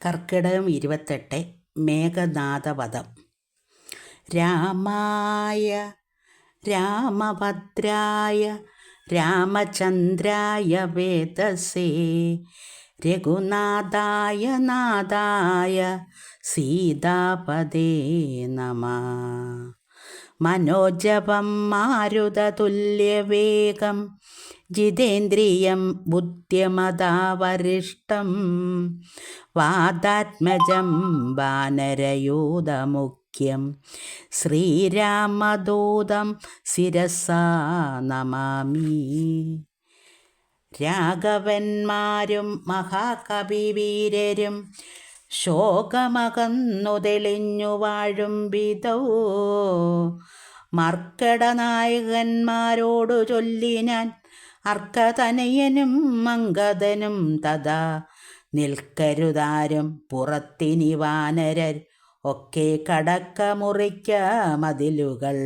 കർക്കിടകം ഇരുപത്തെട്ട് മേഘനാഥവധം രാമായ രാമഭദ്രായ രാമചന്ദ്രായ വേദസേ രഘുനാഥായ നാഥായ സീതാപദേ നമ. മനോജപം മാരുതതുല്യവേഗം ജിതേന്ദ്രിയം ബുദ്ധ്യമതാവരിഷ്ടം വാദാത്മജം വാനരയൂതമുഖ്യം. ശ്രീരാമദൂതം ശിരസാ നമാമി. രാഘവന്മാരും മഹാകവിവീരരും ശോകമകന്നു തെളിഞ്ഞു വാഴും വിധോ. മർക്കടനായകന്മാരോടു ചൊല്ലി ഞാൻ അർക്കതനയനും മങ്കതനും തഥാ നിൽക്കരുതാരും പുറത്തിനി വാനരർ ഒക്കെ കടക്ക മുറിക്ക മതിലുകൾ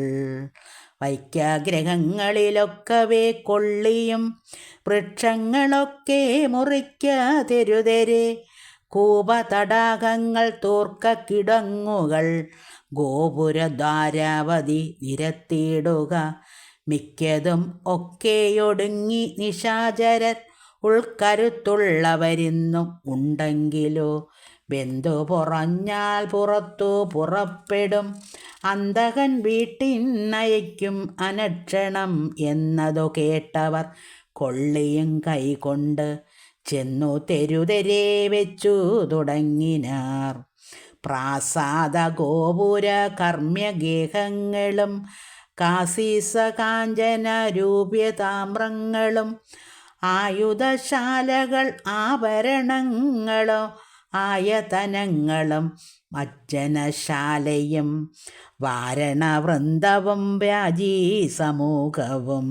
വൈക്യാഗ്രഹങ്ങളിലൊക്കവേ കൊള്ളിയും വൃക്ഷങ്ങളൊക്കെ മുറിക്ക തെരുതെരെ കൂപതടാകങ്ങൾ തൂർക്ക കിടങ്ങുകൾ ഗോപുരദ്വാരാവധി നിരത്തിയിടുക. മിക്കതും ഒക്കെയൊടുങ്ങി നിശാചരർ ഉൾക്കരുത്തുള്ളവരിന്നും ഉണ്ടെങ്കിലോ? ബന്ധു പുറഞ്ഞാൽ പുറത്തു പുറപ്പെടും. അന്തകൻ വീട്ടിൻ നയിക്കും അനക്ഷണം എന്നതു കേട്ടവർ കൊള്ളിയും കൈകൊണ്ട് ചെന്നു തെരുതെരെ വെച്ചു തുടങ്ങിനാർ. പ്രാസാദ ഗോപുര കർമ്മ്യഗേഹങ്ങളും കാസീസ കാഞ്ചന രൂപ്യതാമ്രങ്ങളും ആയുധശാലകൾ ആഭരണങ്ങളോ ആയതനങ്ങളും മജ്ജനശാലയും വാരണവൃന്ദവും വ്യാജീ സമൂഹവും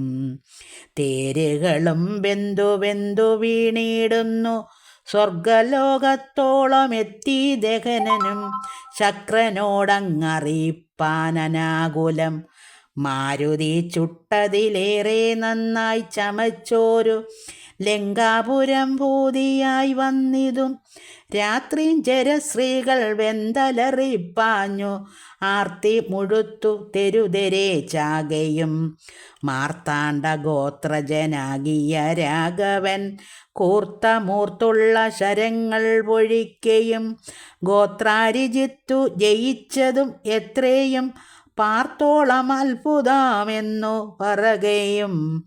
തേരുകളും ബന്ധു ബന്ധു വീണിടുന്നു. സ്വർഗലോകത്തോളം എത്തി ദഹനനും ശക്രനോടങ്ങറിയിപ്പാനനാകുലം മാരുതി ചുട്ടതിലേറെ നന്നായി ചമച്ചോരു ലങ്കാപുരം ഭൂതിയായി വന്നിതും. രാത്രിയും ജരശ്രീകൾ വെന്തലറിപ്പാഞ്ഞു ആർത്തി മുഴുത്തു തെരുതെരെ ചാകയും. മാർത്താണ്ഡ ഗോത്രജനാകിയ രാഘവൻ കൂർത്ത മൂർത്തുള്ള ശരങ്ങൾ പൊഴിക്കയും ഗോത്രാരിജിത്തു ജയിച്ചതും എത്രയും പാർത്തോളം അത്ഭുതമെന്നു പറകയും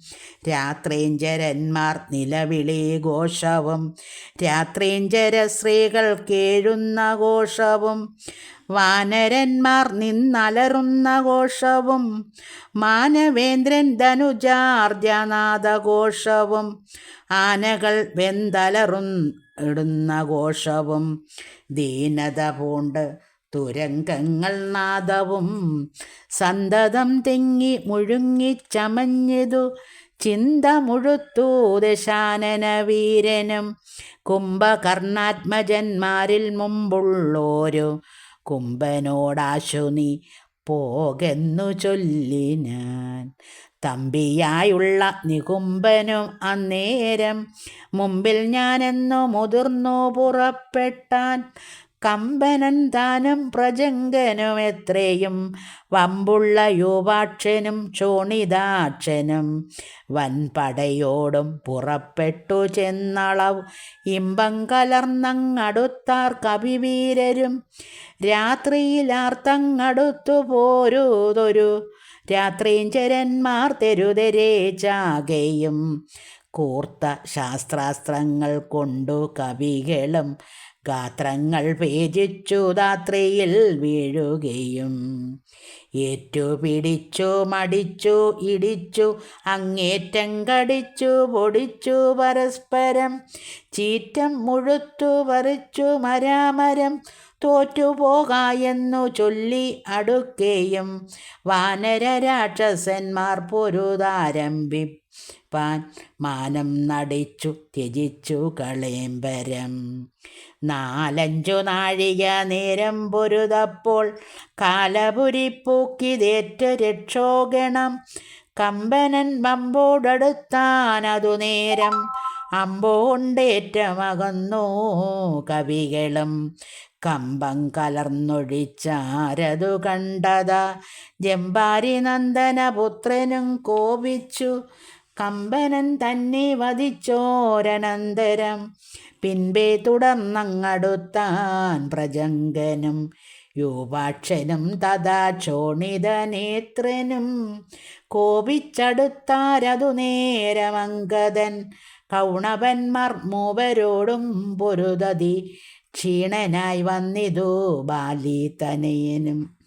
രാത്രീഞ്ചരന്മാർ നിലവിളി ഘോഷവും രാത്രീഞ്ചര സ്ത്രീകൾ കേഴുന്ന ഘോഷവും വാനരന്മാർ നിന്നലറുന്ന ഘോഷവും മാനവേന്ദ്രൻ ധനുജാർജനാഥഘോഷവും ആനകൾ വെന്തലറുന്ന ഘോഷവും ദീനത പൂണ്ട് തുരങ്കങ്ങൾ നാദവും സന്തതം തെങ്ങി മുഴുങ്ങി ചമഞ്ഞതു ചിന്ത മുഴുത്തു ദശാനന വീരനും കുംഭകർണാത്മജന്മാരിൽ മുമ്പുള്ളോരു കുംഭനോടാശു നീ പോകെന്നു ചൊല്ലി ഞാൻ. തമ്പിയായുള്ള നികുംബനും അന്നേരം മുമ്പിൽ ഞാനെന്നു മുതിർന്നു പുറപ്പെട്ടാൻ കമ്പനൻ താനും പ്രജങ്കനും എത്രയും വമ്പുള്ള യുവാക്ഷനും ചോണിതാക്ഷനും. വൻപടയോടും പുറപ്പെട്ടു ചെന്നളവ് ഇമ്പം കലർന്നങ്ങടുത്താർ കവിവീരരും രാത്രിയിലാർത്തങ്ങടുത്തു പോരുതൊരു രാത്രീഞ്ചരന്മാർ തെരുതരേ ചാകയും. കൂർത്ത ശാസ്ത്രാസ്ത്രങ്ങൾ കൊണ്ടു കവികളും ഗാത്രങ്ങൾ ഭേജിച്ചു രാത്രിയിൽ വീഴുകയും. ഏറ്റു പിടിച്ചു മടിച്ചു ഇടിച്ചു അങ്ങേറ്റം കടിച്ചു പൊടിച്ചു പരസ്പരം ചീറ്റം മുഴുത്തു പറിച്ചു മരാമരം തോറ്റുപോകായെന്നു ചൊല്ലി അടുക്കുകയും വാനര രാക്ഷസന്മാർ പൊരുതാരംഭിപ്പാൻ മാനം നടിച്ചു ത്യജിച്ചു കളേമ്പരം നാലഞ്ചു നാഴിക നേരം പൊരുതപ്പോൾ കാലപുരിപ്പൂക്കിതേറ്റ രക്ഷോഗണം. കമ്പനൻ വമ്പോടടുത്താനതു നേരം അമ്പോണ്ടേറ്റമകന്നു കവികളും. കമ്പം കലർന്നൊഴിച്ചാരതു കണ്ടത ജമ്പാരി നന്ദനപുത്രനും കോപിച്ചു. കമ്പനൻ തന്നെ വധിച്ചോരനന്തരം. പിൻപേ തുടർന്നങ്ങടുത്താൻ പ്രജങ്കനും യുവാക്ഷനും തഥാ ക്ഷോണിതനേത്രനും കോപിച്ചടുത്താരതു നേരമങ്കതൻ കൗണവന്മാർ മൂവരോടും പൊരുതതി ക്ഷീണനായി വന്നിതു ബാലിതനയനും.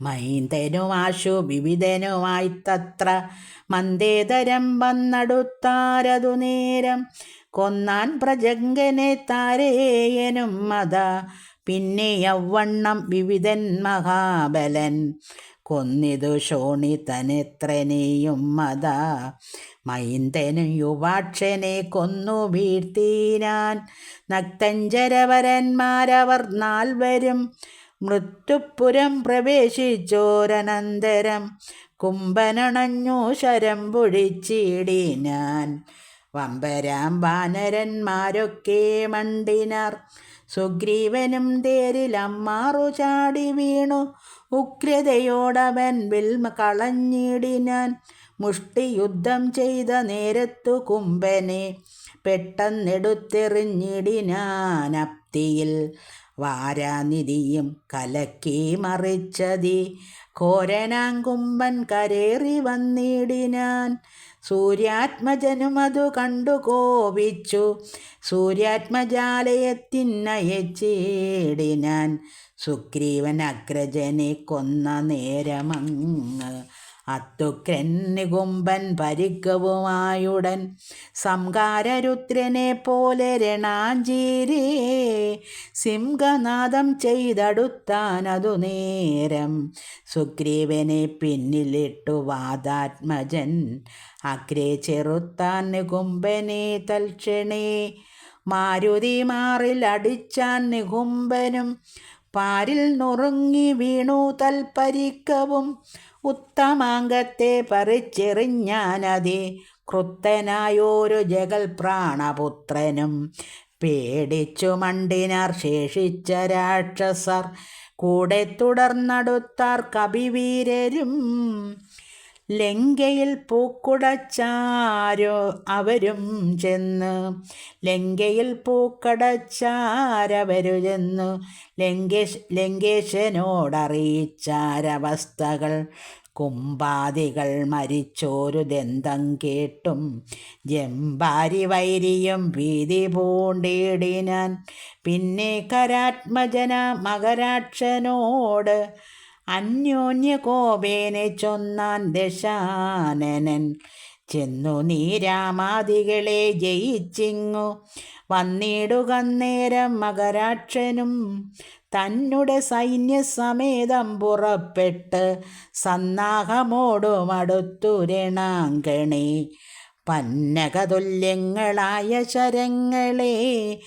മൈന്ദനുമാശു വിവിധനുമായി തത്ര മന്ദേതരം വന്നടുത്താരതു നേരം. കൊന്നാൻ പ്രജങ്കനെ താരേയനും മത പിന്നെ യൗവണ്ണം വിവിധൻ മഹാബലൻ. കൊന്നിതു ശോണിതനെത്രനെയും മത മൈന്ദനും യുവാക്ഷനെ കൊന്നു വീഴ്ത്തീനാൻ നക്തഞ്ചരവരന്മാരവർ നാൽവരും മൃത്യുപുരം പ്രവേശിച്ചോരനന്തരം കുംഭനണഞ്ഞു ശരം പൊഴിച്ചിടി ഞാൻ. വമ്പരാം വാനരന്മാരൊക്കെ മണ്ടിനാർ സുഗ്രീവനും തേരിലമ്മാറു ചാടി വീണു. ഉഗ്രതയോടവൻ വിൽമ കളഞ്ഞിടിനാൻ മുഷ്ടിയുദ്ധം ചെയ്ത നേരത്തു കുംഭനെ പെട്ടെന്നെടുത്തെറിഞ്ഞിടിനാൻ അപ്തിയിൽ. വാരാനിധിയും കലക്കി മറിച്ചതി. ഘോരനാങ്കുമ്പൻ കരേറി വന്നിടിനാൻ. സൂര്യാത്മജനുമതു കണ്ടു കോപിച്ചു. സൂര്യാത്മജാലയത്തിനയച്ചിടിനാൻ സുഗ്രീവൻ അഗ്രജനെ കൊന്ന നേരമങ്ങ് അത്തുക്രന്നുകുംബൻ പരിക്കവുമായുടൻ സംകാരരുദ്രനെ പോലെ രണാഞ്ചീരേ സിംഹനാദം ചെയ്തടുത്താനതു നേരം. സുഗ്രീവനെ പിന്നിലിട്ടു വാദാത്മജൻ. അഗ്രേ ചെറുത്താൻ നികുംബനെ തൽക്ഷണേ. മാരുതി മാറിൽ അടിച്ചാൻ നികുംബനും പാരിൽ നുറുങ്ങി വീണു തൽപരിക്കവും ഉത്തമാംഗത്തെ പറിച്ചെറിഞ്ഞാനതി ക്രുത്തനായോരു ജഗൽ പ്രാണപുത്രനും. പേടിച്ചു മണ്ടിനാർ ശേഷിച്ച രാക്ഷസർ കൂടെ തുടർന്നടുത്താർ കവിവീരരും ലങ്കയിൽ പൂക്കുടച്ചാരോ അവരും ചെന്ന്. ലങ്കയിൽ പൂക്കടച്ചാരവരു ചെന്നു. ലങ്കേഷ് ലങ്കേശനോടറിയിച്ചാരവസ്ഥകൾ. കുമ്പാദികൾ മരിച്ചോരു ദന്തം കേട്ടും. ജമ്പാരി വൈരിയും ഭീതി പൂണ്ടിടിനാൻ. പിന്നെ കരാത്മജന മകരാക്ഷനോട് അന്യോന്യ കോപേനെ ചൊന്നാൻ ദശാനനൻ. ചെന്നു നീ രാമാദികളെ ജയിച്ചിങ്ങു. വന്നിടുകന്നേരം മകരാക്ഷനും തന്നുടെ സൈന്യസമേതം പുറപ്പെട്ട് സന്നാഹമോടുമടുത്തുരണാങ്കണി പന്നകതുല്യങ്ങളായ ശരങ്ങളെ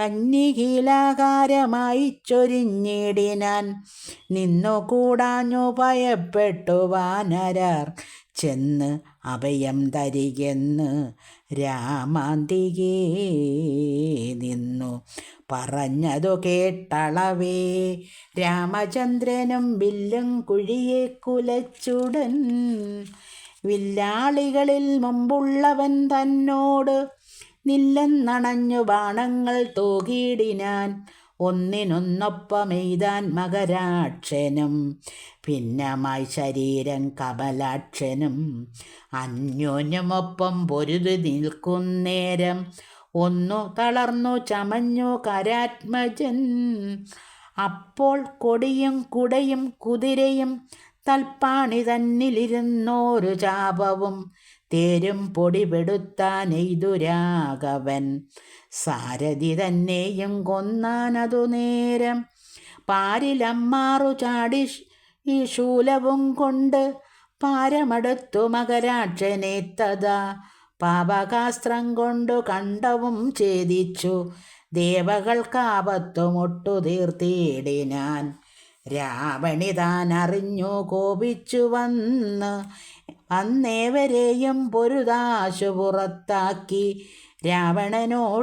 വന്യകീലാകാരമായി ചൊരിഞ്ഞിടിനാൻ നിന്നു കൂടാഞ്ഞു ഭയപ്പെട്ടു വാനരർ. ചെന്ന് അഭയം തരികെന്ന് രാമാന്തികേ നിന്നു. പറഞ്ഞതു കേട്ടളവേ രാമചന്ദ്രനും വില്ലും കുഴിയെ കുലച്ചുടൻ. വില്ലാളികളിൽ മുമ്പുള്ളവൻ തന്നോട് നില്ലെന്നണഞ്ഞു ബാണങ്ങൾ തൂകിയിടിനാൻ. ഒന്നിനൊന്നൊപ്പമെയ്താൻ മകരാക്ഷനും ഭിന്നമായി ശരീരം കമലാക്ഷനും. അന്യോന്യമൊപ്പം പൊരുതി നിൽക്കുന്നേരം ഒന്നു തളർന്നു ചമഞ്ഞു കരാത്മജൻ. അപ്പോൾ കൊടിയും കുടയും കുതിരയും തൽപ്പാണി തന്നിലിരുന്നോരു ചാപവും. തേരും പൊടിപെടുത്താനെയ്തു രാഘവൻ. സാരഥി തന്നെയും കൊന്നാനതു നേരം. പാരിലമ്മാറു ചാടി ഈ ശൂലവും കൊണ്ട് പാരമടുത്തു മകരാക്ഷനെ പാപകാസ്ത്രം കൊണ്ടു കണ്ടവും ഛേദിച്ചു. ദേവകൾക്കാപത്തുമൊട്ടു തീർത്തിയിടിനാൻ രാവണി താൻ അറിഞ്ഞു കോപിച്ചു വന്ന് അന്നേവരെയും പൊരുതാശു പുറത്താക്കി രാവണനോടറിയിച്ചനതു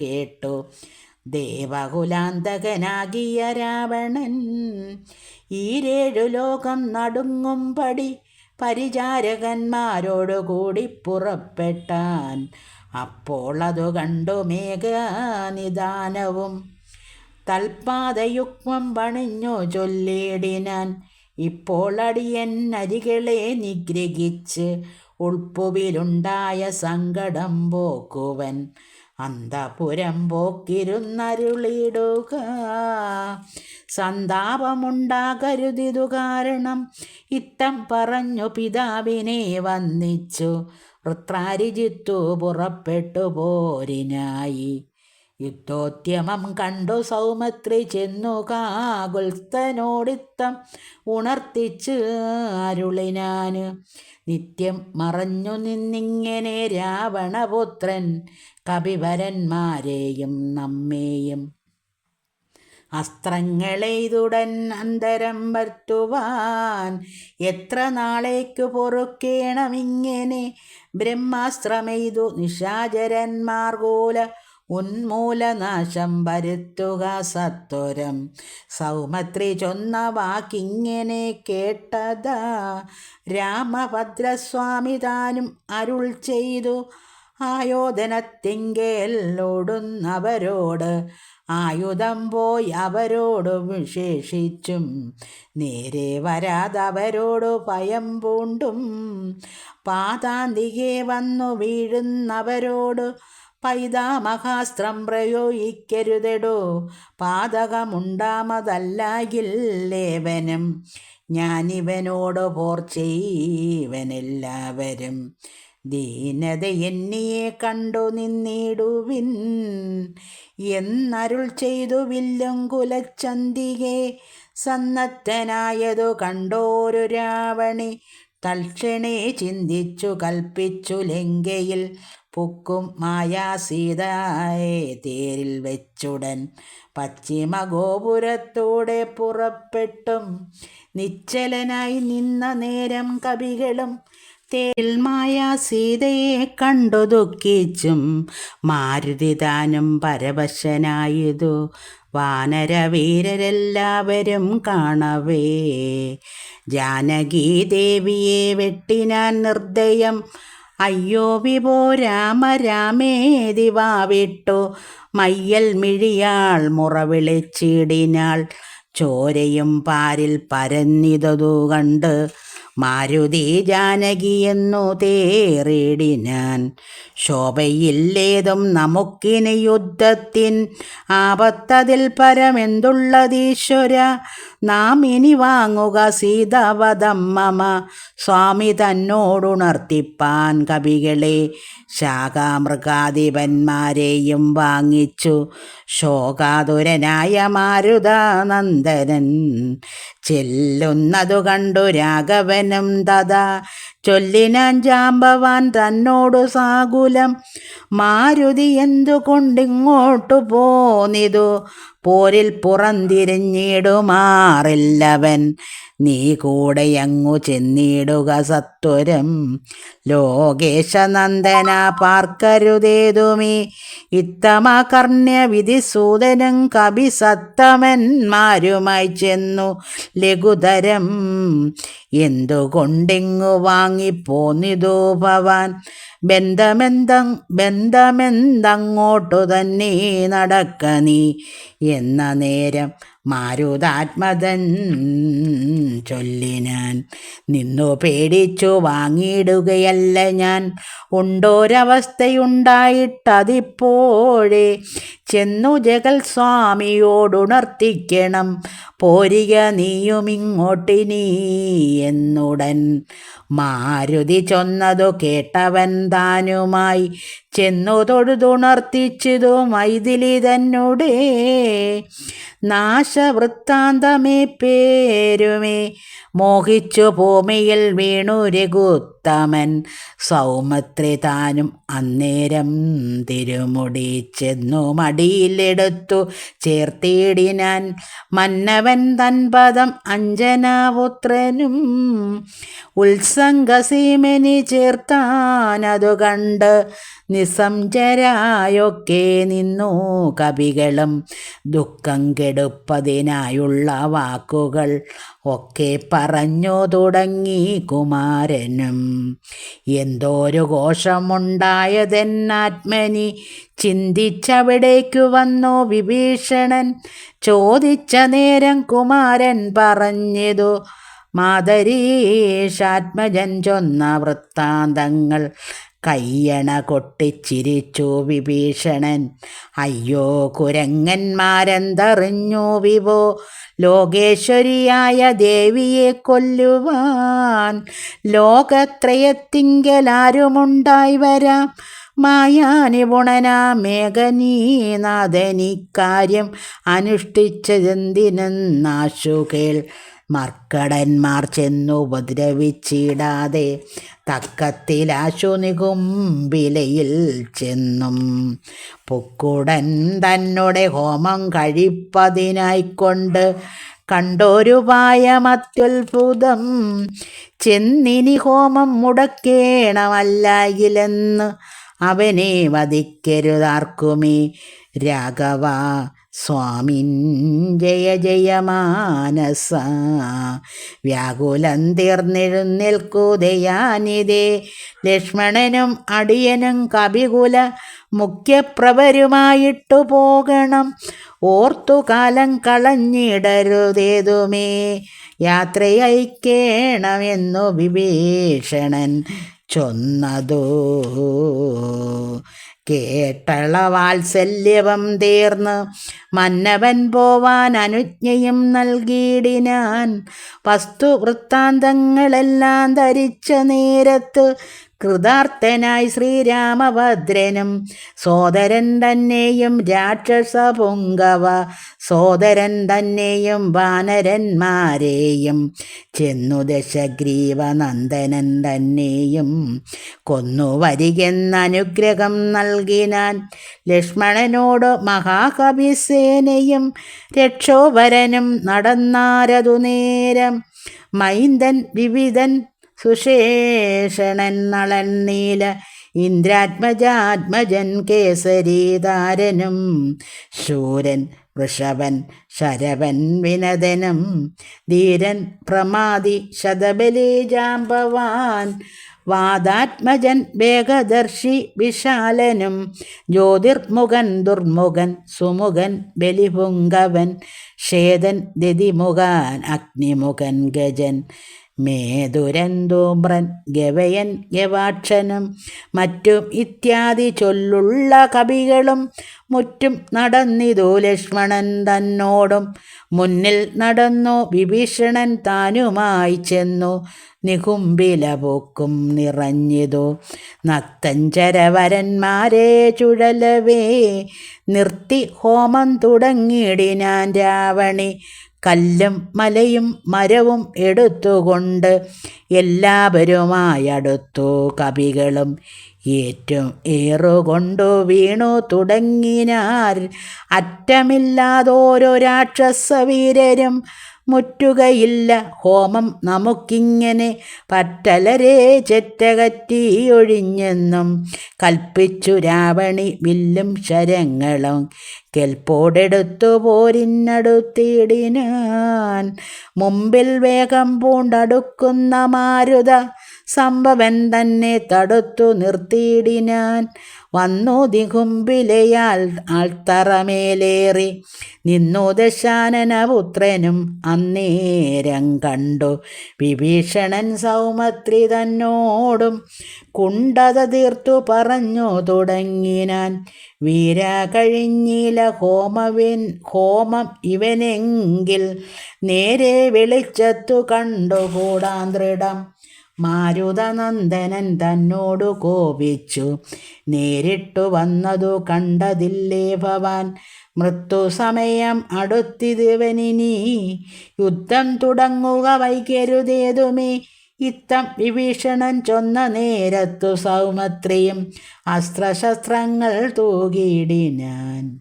കേട്ടു. ദേവകുലാന്തകനാകിയ രാവണൻ ഈരേഴു ലോകം നടുങ്ങുംപടി പരിചാരകന്മാരോടുകൂടി പുറപ്പെട്ടാൻ അപ്പോൾ അതു കണ്ടു മേഘനിദാനവും. തൽപാതയുക്മം പണിഞ്ഞു ചൊല്ലിടിനാൻ ഇപ്പോൾ അടിയൻ അരികളെ നിഗ്രഹിച്ച് ഉൾപ്പുവിലുണ്ടായ സങ്കടം പോക്കുവൻ അന്തപുരം പോക്കിരുന്നരുളിടുക സന്താപമുണ്ടാകരുതിതു കാരണം ഇത്തം പറഞ്ഞു പിതാവിനെ വന്നിച്ചു വൃത്രാരിജിത്തു പുറപ്പെട്ടു പോരിനായി. യുദ്ധോദ്യമം കണ്ടു സൗമത്രി ചെന്നു കാകുൽസ്തനോടിത്തം ഉണർത്തിച്ച് അരുളിനാന്. നിത്യം മറഞ്ഞു നിന്നിങ്ങനെ രാവണപുത്രൻ കപിവരന്മാരെയും നമ്മേയും. അസ്ത്രങ്ങളെയ്തുടൻ അന്തരം വരുത്തുവാൻ എത്ര നാളേക്കു പൊറുക്കേണമിങ്ങനെ ബ്രഹ്മാസ്ത്രമെയ്തു നിശാചരന്മാർകൂല ഉന്മൂലനാശം വരുത്തുക സത്വരം. സൗമത്രി ചൊന്ന വാക്കിങ്ങനെ കേട്ടതാ. രാമഭദ്രസ്വാമി താനും അരുൾ ചെയ്തു. ആയോധനത്തിങ്കൽ ഓടുന്നവരോട് ആയുധം പോയി അവരോട് വിശേഷിച്ചും. നേരെ വരാതവരോട് ഭയം പൂണ്ടും. പാതാന്തികെ വന്നു വീഴുന്നവരോട് പൈതാമഹാസ്ത്രം പ്രയോഗിക്കരുതെടോ. പാതകമുണ്ടാമതല്ലാകില്ലേവനും ഞാനിവനോട് പോർ ചെയ്വനെല്ലാവരും. ദീനത എന്നിയെ കണ്ടു നിന്നിടുവിൻ. എന്നരുൾ ചെയ്തു വില്ലും കുലച്ചന്തികെ. സന്നദ്ധനായതു കണ്ടോരു രാവണി. തൽക്ഷണേ ചിന്തിച്ചു കൽപ്പിച്ചു ലങ്കയിൽ പുക്കും മായാസീതായെ തേരിൽ വെച്ചുടൻ പശ്ചിമ ഗോപുരത്തൂടെ പുറപ്പെട്ടും നിശ്ചലനായി നിന്ന നേരം കവികളും തേരിൽ മായാ സീതയെ കണ്ടു ദുഃഖിച്ചും മാരുതിതാനും പരവശനായതു വാനരവീരരെല്ലാവരും കാണവേ. ജാനകീ ദേവിയെ വെട്ടിനാൻ നിർദ്ദയം. അയ്യോ വിപോ രാമ രാമേതി വാവിട്ടു മയ്യൽ മിഴിയാൾ മുറവിളിച്ചിടിനാൾ. ചോരയും പാരിൽ പരന്നിതതു കണ്ട് മാരുതി ജാനകിയെന്നു തേറിടിനാൻ ശോഭയില്ലേതും നമുക്കിനി യുദ്ധത്തിൻ ആപത്തതിൽ പരമെന്തുള്ളതീശ്വര നാം ഇനി വാങ്ങുക സീതവതമ്മ മമ സ്വാമി തന്നോടുണർത്തിപ്പാൻ കവികളെ ശാഖാമൃഗാധിപന്മാരെയും വാങ്ങിച്ചു. ശോകാതുരനായ മാരുതാനന്ദനൻ. ചെല്ലുന്നതു കണ്ടു രാഘവനും തഥാ ചൊല്ലിനാൻ ജാമ്പവാൻ തന്നോടു സാകുലം. മാരുതി എന്തുകൊണ്ടിങ്ങോട്ടു പോന്നിതു? പോരിൽ പുറന്തിരിഞ്ഞിടുമാറില്ലവൻ. നീ കൂടെയങ്ങു ചെന്നിടുക സത്വരം. ലോകേശനന്ദന പാർക്കരുതേതുമീ. ഇത്തമ കർണ്യ വിധിസൂതനും കവിസത്തമന്മാരുമായി ചെന്നു ലഘുതരം. എന്തുകൊണ്ടിങ്ങു വാങ്ങിപ്പോന്നിതു ഭവാൻ. ബന്ധമെന്ത ബന്ധമെന്തങ്ങോട്ടു തന്നെ നടക്ക നീ. എന്ന നേരം മാരുതാത്മതൻ ചൊല്ലി ഞാൻ. നിന്നു പേടിച്ചു വാങ്ങിയിടുകയല്ല ഞാൻ. ഉണ്ടോരവസ്ഥയുണ്ടായിട്ടതിപ്പോഴേ ചെന്നു ജഗൽ സ്വാമിയോടുണർത്തിക്കണം. പോരിക നീയുമിങ്ങോട്ടിനീ എന്നുടൻ. മാരുതി ചൊന്നതു കേട്ടവൻ താനുമായി ചെന്നു തൊഴുതുണർത്തിച്ചതു മൈഥിലി തന്നോടേ നാശവൃത്താന്തമേ പേരുമേ. മോഹിച്ചു ഭൂമിയിൽ വീണു രഘുത്തമൻ. സൗമത്രി താനും അന്നേരം തിരുമുടി ചെന്നു മടിയിലെടുത്തു ചേർത്തിടിനാൻ. മന്നവൻ തൻ പദം അഞ്ജനാപുത്രനും. ഉത്സംഗസീമനി ചേർത്താനതു കണ്ട് നിസ്സംജരായൊക്കെ നിന്നു കവികളും ദുഃഖം കെടുപ്പതിനായുള്ള വാക്കുകൾ ഒക്കെ പറഞ്ഞു തുടങ്ങി കുമാരനും. എന്തോരു ഘോഷമുണ്ടായതെന്നാത്മനി ചിന്തിച്ചവിടേക്കു വന്നു വിഭീഷണൻ. ചോദിച്ച നേരം കുമാരൻ പറഞ്ഞതു മാതരീഷാത്മജൻ ചൊന്ന വൃത്താന്തങ്ങൾ കയ്യണ കൊട്ടിച്ചിരിച്ചു വിഭീഷണൻ. അയ്യോ കുരങ്ങന്മാരെന്തറിഞ്ഞു വിവോ? ലോകേശ്വരിയായ ദേവിയെ കൊല്ലുവാൻ ലോകത്രയത്തിങ്കലാരുമുണ്ടായി വരാം. മായാനിപുണന മേഘനീനാഥനിക്കാര്യം അനുഷ്ഠിച്ചതെന്തിനെന്നാശു കേൾ മർക്കടന്മാർ ചെന്നു ഉപദ്രവിച്ചിടാതെ തക്കത്തിലാശു നികുംബിലയിൽ ചെന്നും. പൊക്കുടൻ തന്നോടെ ഹോമം കഴിപ്പതിനായിക്കൊണ്ട് കണ്ടൊരു പായമത്യുത്ഭുതം ചെന്നിനി ഹോമം മുടക്കേണമല്ലായില്ലെന്ന് അവനെ വധിക്കരുതാർക്കുമേ രാഘവ. സ്വാമിൻ ജയ ജയ മാനസ. വ്യാകുലം തീർന്നിരുന്നിൽക്കുതയാനിതേ ലക്ഷ്മണനും അടിയനും കവികുല മുഖ്യപ്രവരുമായിട്ടു പോകണം. ഓർത്തു കാലം കളഞ്ഞിടരുതേതുമേ. യാത്രയയക്കേണമെന്നു വിഭീഷണൻ ചൊന്നതോ. കേട്ടള വാത്സല്യവം തീർന്ന് മന്നവൻ പോവാൻ അനുജ്ഞയും നൽകിയിടിനാൻ. വസ്തുവൃത്താന്തങ്ങളെല്ലാം ധരിച്ച നേരത്ത് കൃതാർത്ഥനായി ശ്രീരാമഭദ്രനും സോദരൻ തന്നെയും രാക്ഷസ പൊങ്കവ സോദരൻ തന്നെയും വാനരന്മാരെയും ചെന്നു ദശഗ്രീവ നന്ദനൻ തന്നെയും കൊന്നു വരികെന്നനുഗ്രഹം നൽകിനാൻ ലക്ഷ്മണനോട് മഹാകവിസേനയും രക്ഷോഭരനും നടന്നാരതു നേരം മൈന്ദൻ വിവിധൻ സുശേഷണൻ നളൻ നീല ഇന്ദ്രാത്മജാത്മജൻ കേസരീതാരനും ശൂരൻ വൃഷഭൻ ശരവൻ വിനദനും ധീരൻ പ്രമാതി ശതബലി ജാമ്പവാൻ വാദാത്മജൻ വേഗദർശി വിശാലനും ജ്യോതിർമുഖൻ ദുർമുഖൻ സുമുഖൻ ബലിപുങ്കവൻ ഷേതൻ ദിതിമുഖാൻ അഗ്നിമുഖൻ ഗജൻ മേതുരന്തൂമ്രൻ ഗവയൻ ഗവാക്ഷനും മറ്റും ഇത്യാദി ചൊല്ലുള്ള കവികളും മുറ്റും നടന്നിതു ലക്ഷ്മണൻ തന്നോടും. മുന്നിൽ നടന്നു വിഭീഷണൻ താനുമായി ചെന്നു നികുംബില പൂക്കും നിറഞ്ഞിതു. നക്തഞ്ചരവരന്മാരെ ചുഴലവേ നിർത്തി ഹോമം തുടങ്ങിയിടി ഞാൻ രാവണി. കല്ലും മലയും മരവും എടുത്തുകൊണ്ട് എല്ലാവരുമായി അടുത്തു കവികളും ഏറ്റവും ഏറുകൊണ്ടു വീണു തുടങ്ങിനാൽ അറ്റമില്ലാതോരോ രാക്ഷസവീരരും മുറ്റുകയില്ല. ഹോമം നമുക്കിങ്ങനെ പറ്റലരെ ചെറ്റകറ്റിയൊഴിഞ്ഞെന്നും കൽപ്പിച്ചു രാവണി വില്ലും ശരങ്ങളും. കെൽപ്പോടെടുത്തു പോരിനടുത്തിടിനാൻ മുമ്പിൽ വേഗം പൂണ്ടടുക്കുന്ന മാരുത സംഭവൻ തന്നെ തടുത്തു നിർത്തിയിടിനാൻ. വന്നു ദികുംബിലയാൽ ആൾത്തറമേലേറി. നിന്നു ദശാനനപുത്രനും അന്നേരം കണ്ടു. വിഭീഷണൻ സൗമത്രി തന്നോടും കുണ്ടത തീർത്തു പറഞ്ഞു തുടങ്ങിനാൻ. വീര കഴിഞ്ഞില ഹോമവിൻ ഹോമം ഇവനെങ്കിൽ നേരെ വെളിച്ചത്തു കണ്ടുകൂടാൻ ദൃഢം. മാരുതനന്ദനൻ തന്നോടു കോപിച്ചു. നേരിട്ടു വന്നതു കണ്ടതില്ലേ ഭവാൻ. മൃത്യുസമയം അടുത്തിതുവനിനി യുദ്ധം തുടങ്ങുക വൈകരുതേതുമേ. ഇത്തം വിഭീഷണൻ ചൊന്ന നേരത്തു സൗമത്രിയും അസ്ത്രശസ്ത്രങ്ങൾ തൂകിയിടിനാൻ